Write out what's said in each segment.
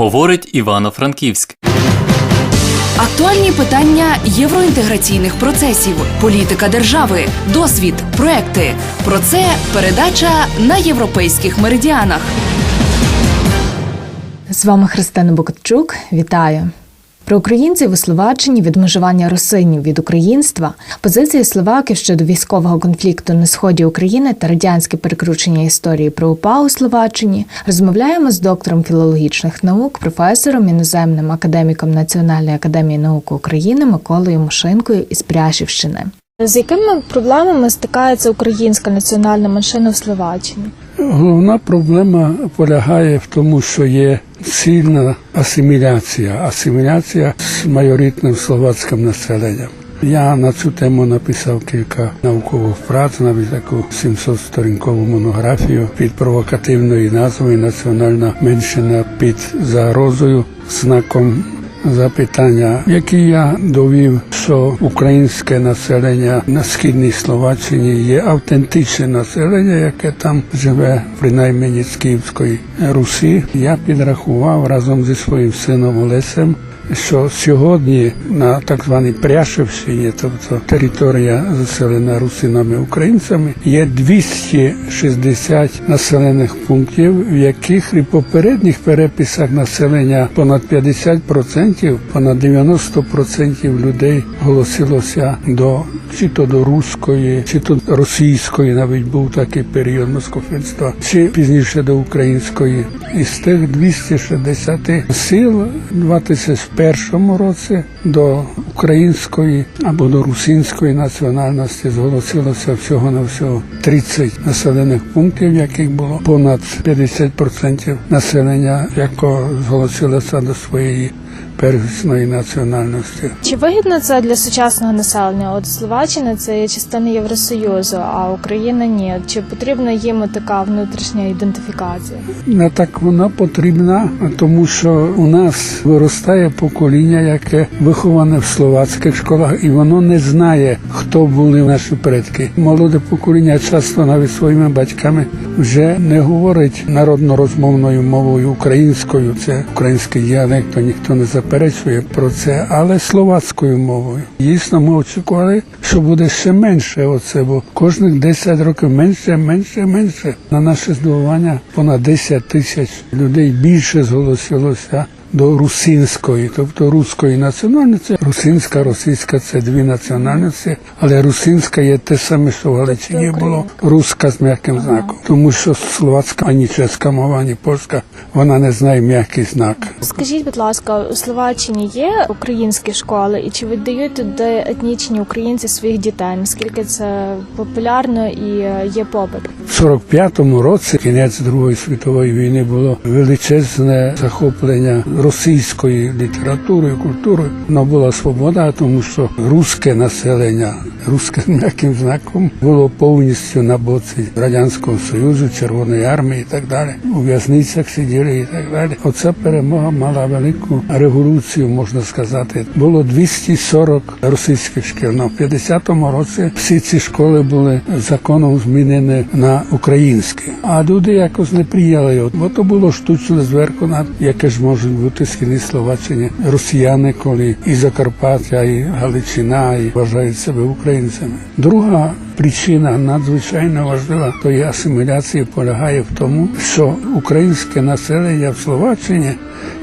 говорить Івано-Франківськ. Актуальні питання євроінтеграційних процесів, політика держави, досвід, проекти. Про це передача на європейських меридіанах. З вами Христина Бокатчук. Вітаю. Про українців у Словаччині відмежування русинів від українства, позиції словаків щодо військового конфлікту на сході України та радянське перекручення історії про УПА у Словаччині розмовляємо з доктором філологічних наук, професором, іноземним академіком Національної академії наук України Миколою Мошинкою із Пряшівщини. З якими проблемами стикається українська національна меншина в Словаччині? Головна проблема полягає в тому, що є сильна асиміляція, асиміляція з майоритним словацьким населенням. Я на цю тему написав кілька наукових праць, навіть таку 700-сторінкову монографію під провокативною назвою Національна меншина під загрозою знаком запитання, які я довів, що українське населення на східній Словаччині є автентичне населення, яке там живе, принаймні з Київської Русі. Я підрахував разом зі своїм сином Олесем. Що сьогодні на так званій Пряшевщині, тобто територія заселена русинами українцями, є 260 населених пунктів, в яких при попередніх переписах населення понад 50%, понад 90% людей голосилося до чи то до руської, чи то російської, навіть був такий період москофільства, чи пізніше до української. Із тих 260 сил 2001 році до української або до русинської національності зголосилося всього на всього 30 населених пунктів, яких було понад 50% населення, яке зголосилося до своєї первісної національності. Чи вигідно це для сучасного населення? От Словаччина це є частина Євросоюзу, а Україна ні. Чи потрібна їм така внутрішня ідентифікація? Не так вона потрібна, тому що у нас виростає покоління, яке виховане в словацьких школах, і воно не знає, хто були наші предки. Молоде покоління часто навіть своїми батьками вже не говорить народно-розмовною мовою українською. Це український діалект, то ніхто не заперечує про це, але словацькою мовою. Дійсно, ми очікували, що буде ще менше. Оце, бо кожних 10 років менше, менше, менше. На наше здивування понад 10 тисяч людей більше зголосилося. До русинської, тобто руської національності, русинська, російська це дві національності, але русинська є те саме, що в Галичині було руська з м'яким знаком, тому що словацька ані чеська мова, ані польська, вона не знає м'який знак. Скажіть, будь ласка, у Словаччині є українські школи, і чи віддають туди етнічні українці своїх дітей? Наскільки це популярно і е, є попит? В 45-му році, кінець Другої світової війни, було величезне захоплення російською літературою, культурою. Воно була свобода, тому що руське населення, руське м'яким знаком було повністю на боці радянського союзу, Червоної армії і так далі. У в'язницях сиділи і так далі. Оця перемога мала велику революцію, можна сказати. Було 240 російських шкіл. В 50-му році всі ці школи були законом змінені на українські. А люди якось не прияли його, бо то було штучне зверху, над яке ж можуть бути східні Словаччині росіяни, коли і Закарпаття, і Галичина, і вважають себе українцями. Друга причина надзвичайно важлива тої асиміляції полягає в тому, що українське населення в Словаччині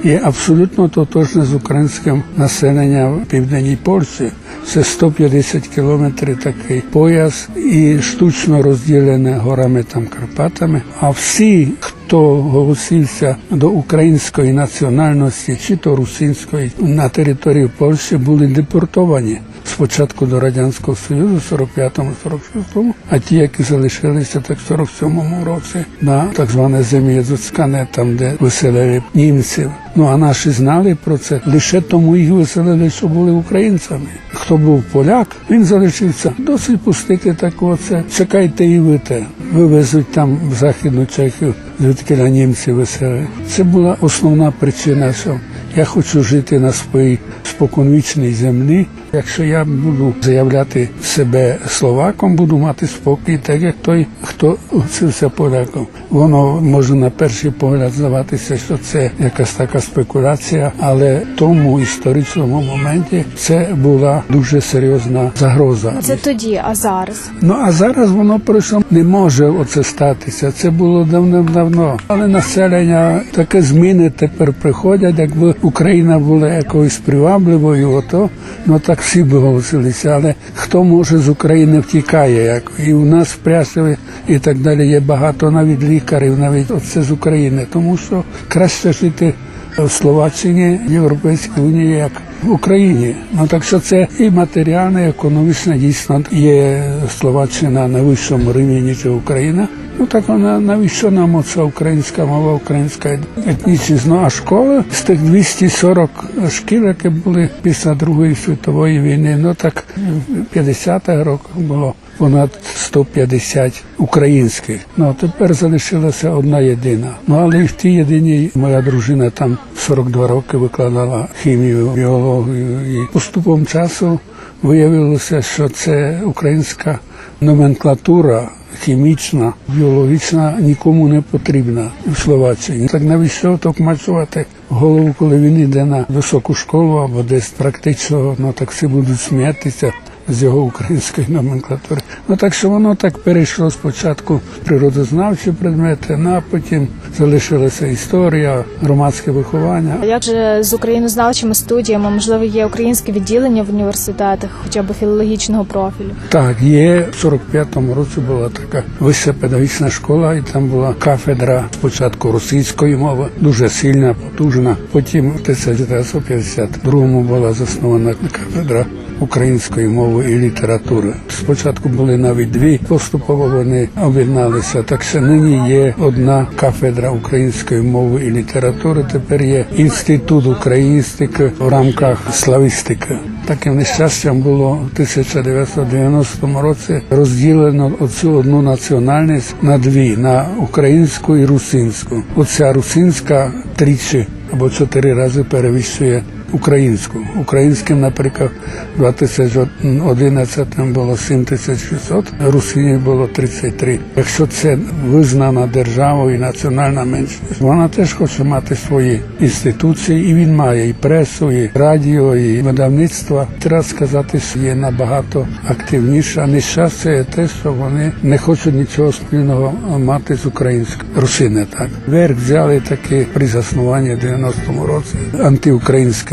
є абсолютно тотожне з українським населенням в південній Польщі. Це 150 кілометрів такий пояс і штучно розділене горами там Карпатами. А всі, хто голосився до української національності чи то русинської на території Польщі, були депортовані. Спочатку до Радянського Союзу, 45-му, 46-му, а ті, які залишилися так в 47-му році на так зване Зем'язоцькане, там де виселили німців. Ну а наші знали про це лише тому їх виселили, що були українцями. Хто був поляк, він залишився. Досить пустити так оце. Чекайте і ви те. Вивезуть там в Західну Чехію звідки на німці висели. Це була основна причина, що я хочу жити на своїй споконвічній землі. Якщо я буду заявляти себе словаком, буду мати спокій, так як той, хто вчився поляком. Воно може на перший погляд здаватися, що це якась така спекуляція, але в тому історичному моменті це була дуже серйозна загроза. Це тоді, а зараз. Ну а зараз воно просто не може оце статися. Це було давним-давно. Але населення таке зміни тепер приходять. Якби Україна була якоюсь привабливою, ото ну так всі б голосилися. Але хто може з України втікає, як і у нас в Прясові і так далі. Є багато навіть лікарів, навіть оце з України, тому що краще жити в Словаччині, Європейській Унії, як в Україні. Ну так що це і матеріальне, і економічне дійсно є Словаччина на вищому рівні, ніж Україна. Ну так вона навіщо нам оця українська мова, українська етнічність? Ну а школи з тих 240 шкіл, які були після Другої світової війни, ну так в 50-х роках було понад 150 українських. Ну а тепер залишилася одна єдина. Ну але в тій єдиній моя дружина там 42 роки викладала хімію, біологію і поступом часу виявилося, що це українська номенклатура. Хімічна, біологічна нікому не потрібна в Словаччині. Так навіщо так мачувати голову, коли він йде на високу школу або десь практично, ну так всі будуть сміятися з його української номенклатури. Ну так що воно так перейшло спочатку природознавчі предмети, ну а потім залишилася історія, громадське виховання. А як же з українознавчими студіями, можливо, є українське відділення в університетах, хоча б філологічного профілю? Так, є в 45-му році була така вища педагогічна школа, і там була кафедра спочатку російської мови, дуже сильна, потужна. Потім в 1952-му була заснована кафедра української мови і літератури. Спочатку були навіть дві, поступово вони об'єдналися. Так що нині є одна кафедра української мови і літератури. Тепер є інститут україністики в рамках славістики. Таким нещастям було в 1990 році розділено оцю одну національність на дві: на українську і русинську. Оця русинська тричі або чотири рази перевищує українську. Українським, наприклад, в 2011 було 7600, русинів було 33. Якщо це визнана державою і національна меншість, вона теж хоче мати свої інституції, і він має і пресу, і радіо, і видавництва. Треба сказати, що є набагато активніша. Нещастя є те, що вони не хочуть нічого спільного мати з українською. Русини так. Верх взяли таки при заснуванні в 90-му році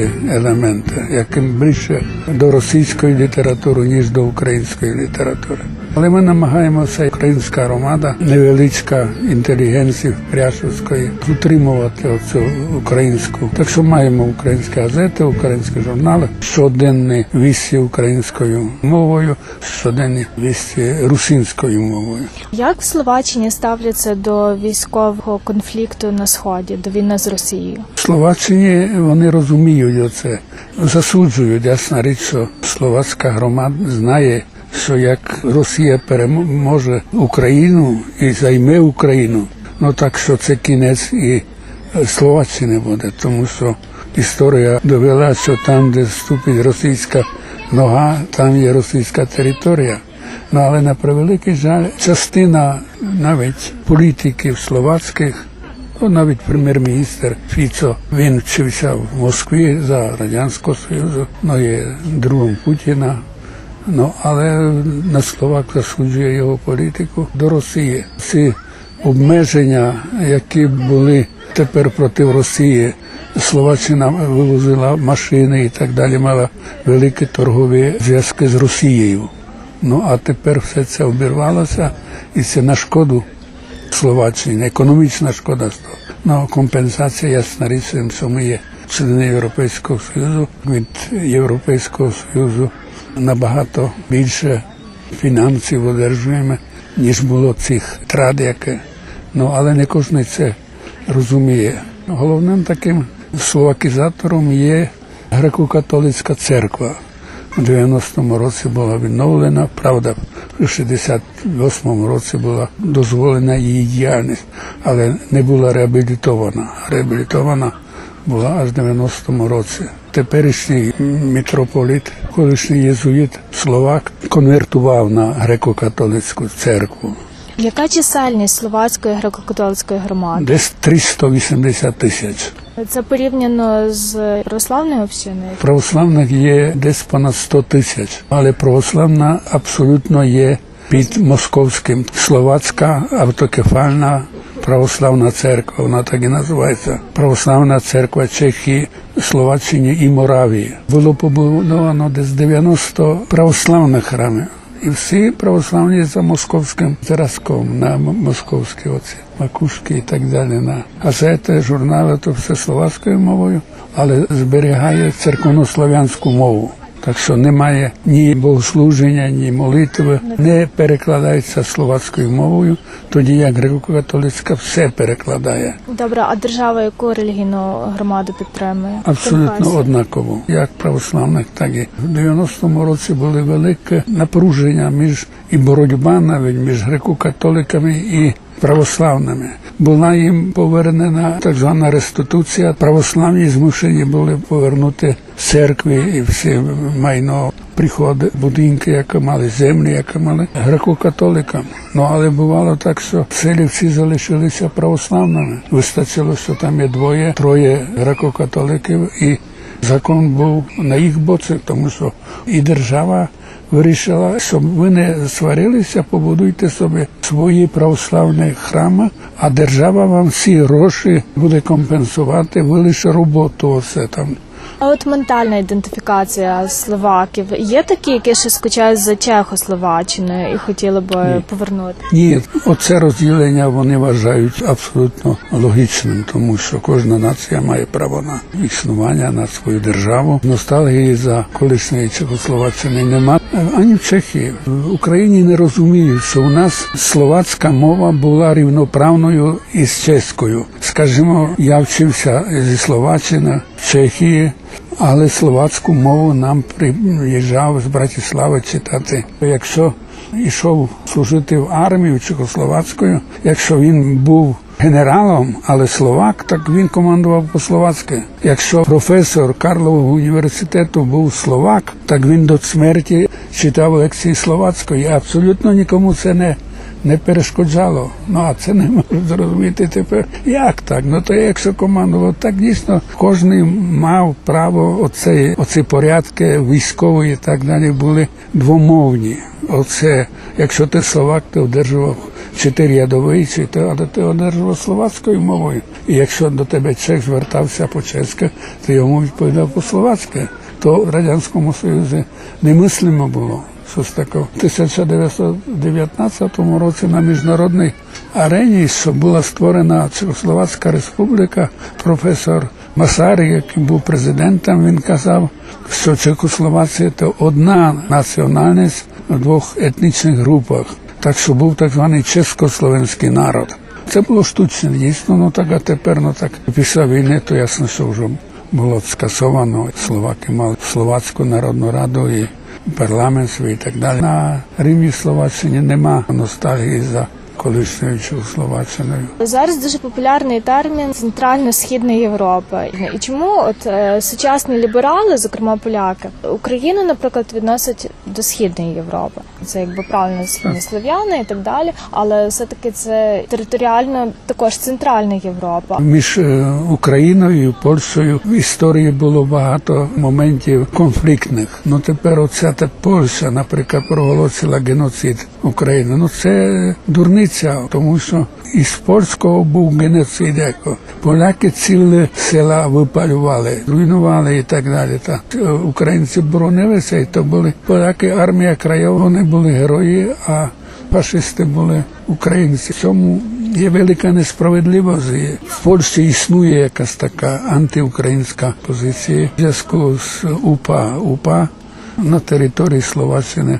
антиукраїнські елементи, яким більше до російської літератури, ніж до української літератури. Але ми намагаємося, українська громада, невеличка інтелігенції Пряшівської, утримувати оцю українську. Так що маємо українські газети, українські журнали, щоденні вісті українською мовою, щоденні вісті русинською мовою. Як в Словаччині ставляться до військового конфлікту на сході, до війни з Росією? В Словаччині вони розуміють оце, засуджують. Ясна річ, що словацька громада знає, що як Росія переможе Україну і займе Україну, ну так що це кінець і Словаччини буде, тому що історія довела, що там, де ступить російська нога, там є російська територія. Ну але на превеликий жаль, частина навіть політиків словацьких. Ну, навіть прем'єр-міністр Фіцо він вчився в Москві за радянського союзу, ну є другом Путіна. Ну але на словак засуджує його політику до Росії. Ці обмеження, які були тепер проти Росії, Словаччина вивозила машини і так далі, мала великі торгові зв'язки з Росією. Ну а тепер все це обірвалося, і це на шкоду Словаччині, економічна шкода. Ну, компенсація ясна річ, що ми є члени Європейського Союзу. Від Європейського Союзу набагато більше фінансів одержуємо, ніж було цих трат, яке. Ну, але не кожен це розуміє. Головним таким словакізатором є греко-католицька церква. У 90-му році була відновлена, правда, в 68-му році була дозволена її діяльність, але не була реабілітована. Реабілітована була аж в 90-му році. Теперішній митрополит, колишній єзуїт Словак, конвертував на греко-католицьку церкву. Яка чисельність словацької греко-католицької громади? Десь 380 тисяч. Це порівняно з православною общиною. Православних є десь понад 100 тисяч, але православна абсолютно є під московським. Словацька автокефальна православна церква, вона так і називається. Православна церква Чехії, Словаччині і Моравії. Було побудовано десь 90 православних храмів. І всі православні за московським зразком на московські оці макушки і так далі. На газети, журнали, то все словацькою мовою, але зберігає церковнослов'янську мову. Так що немає ні богослуження, ні молитви, не перекладається словацькою мовою, тоді як греко-католицька все перекладає. Добре, а держава яку релігійну громаду підтримує? Абсолютно однаково, як православних, так і в 90-му році були велике напруження між і боротьба навіть між греко-католиками і православними. Була їм повернена так звана реституція. Православні змушені були повернути церкві і всі майно. Приходи, будинки, які мали землі, які мали греко-католикам. Ну але бувало так, що селі всі залишилися православними. Вистачило, що там є двоє, троє греко-католиків, і закон був на їх боці, тому що і держава вирішила, щоб ви не сварилися, побудуйте собі свої православні храми, а держава вам всі гроші буде компенсувати, ви лише роботу оце там. А от ментальна ідентифікація словаків. Є такі, які ще скучають за Чехословаччиною і хотіли би повернути? Ні, оце розділення вони вважають абсолютно логічним, тому що кожна нація має право на існування на свою державу. Ностальгії за колишньої Чехословаччини нема ані в Чехії. В Україні не розуміють, що у нас словацька мова була рівноправною із чеською. Скажімо, я вчився зі Словаччини, Чехії. Але словацьку мову нам приїжджав з Братислави читати. Якщо йшов служити в армію чехословацькою, якщо він був генералом, але словак, так він командував по-словацьки. Якщо професор Карлового університету був словак, так він до смерті читав лекції словацької. Абсолютно нікому це не не перешкоджало. Ну а це не можу зрозуміти тепер. Як так? Ну то якщо командував, так дійсно кожен мав право оцей, оці порядки військові і так далі були двомовні. Оце, якщо ти словак, ти одержував чотири ядовий, чи ти, але ти одержував словацькою мовою. І якщо до тебе чех звертався по чеськи, ти йому відповідав по словацьки, то в Радянському Союзі немислимо було. Щось таке. В 1919 році на міжнародній арені, була створена Чехословацька республіка, професор Масарі, який був президентом, він казав, що Чехословація це одна національність в двох етнічних групах. Так що був так званий чеськословенський народ. Це було штучне, дійсно, ну так, а тепер, ну так, після війни, то ясно, що вже було скасовано. Словаки мали Словацьку народну раду і парламент свій і так далі. На рівні Словаччині нема ностальгії за колишньою Чехословаччиною. Зараз дуже популярний термін Центрально-Східна Європа. І чому от е, сучасні ліберали, зокрема поляки, Україну, наприклад, відносять до Східної Європи. Це якби правильно східні слов'яни і так далі, але все таки це територіально також Центральна Європа. Між е, Україною і Польщею в історії було багато моментів конфліктних. Ну тепер оця та Польща, наприклад, проголосила геноцид України. Ну це дурниця, тому що із польського був геноцид. Яко. Поляки цілі села випалювали, руйнували і так далі. Та українці боронилися, і то були поляки, армія краєва, вони були герої, а фашисти були українці. В цьому є велика несправедливість. В Польщі існує якась така антиукраїнська позиція в зв'язку з УПА. УПА на території Словаччини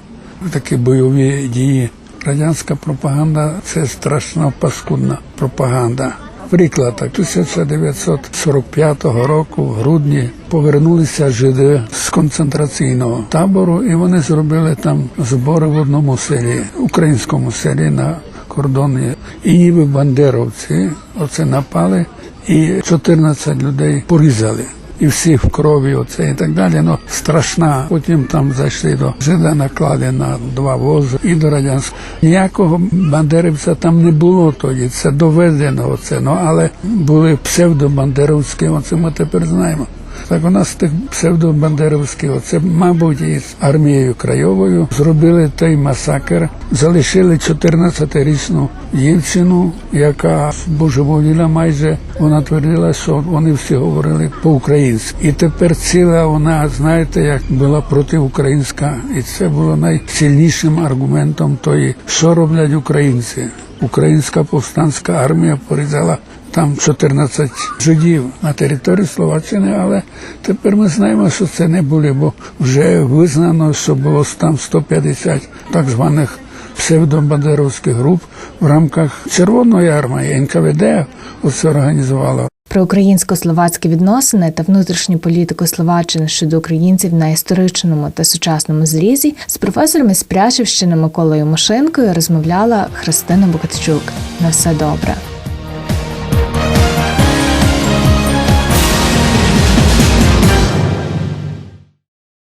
такі бойові дії. Радянська пропаганда це страшно паскудна пропаганда. Наприклад, так, 1945 року, в грудні, повернулися жиди з концентраційного табору, і вони зробили там збори в одному селі, українському селі на кордоні. І ніби бандеровці оце напали, і 14 людей порізали. І всі в крові, оце і так далі. Ну страшна. Потім там зайшли до жида наклади на два вози і до радянського. Ніякого бандерівця там не було тоді. Це доведено. Оце ну але були псевдобандерівські, Оце ми тепер знаємо. Так у нас тих псевдобандеровських, оце, мабуть, із армією Крайовою зробили той масакр, залишили 14-річну дівчину, яка божеволіла майже. Вона твердила, що вони всі говорили по-українськи. І тепер ціла вона, знаєте, як була протиукраїнська, і це було найсильнішим аргументом тої, що роблять українці. Українська повстанська армія порізала там 14 жидів на території Словаччини, але тепер ми знаємо, що це не були, бо вже визнано, що було там 150 так званих псевдобандеровських груп в рамках Червоної армії НКВД оце організувало. Про українсько-словацькі відносини та внутрішню політику Словаччини щодо українців на історичному та сучасному зрізі з професором із Пряшівщини Миколою Мошенкою розмовляла Христина Бокатчук. На все добре.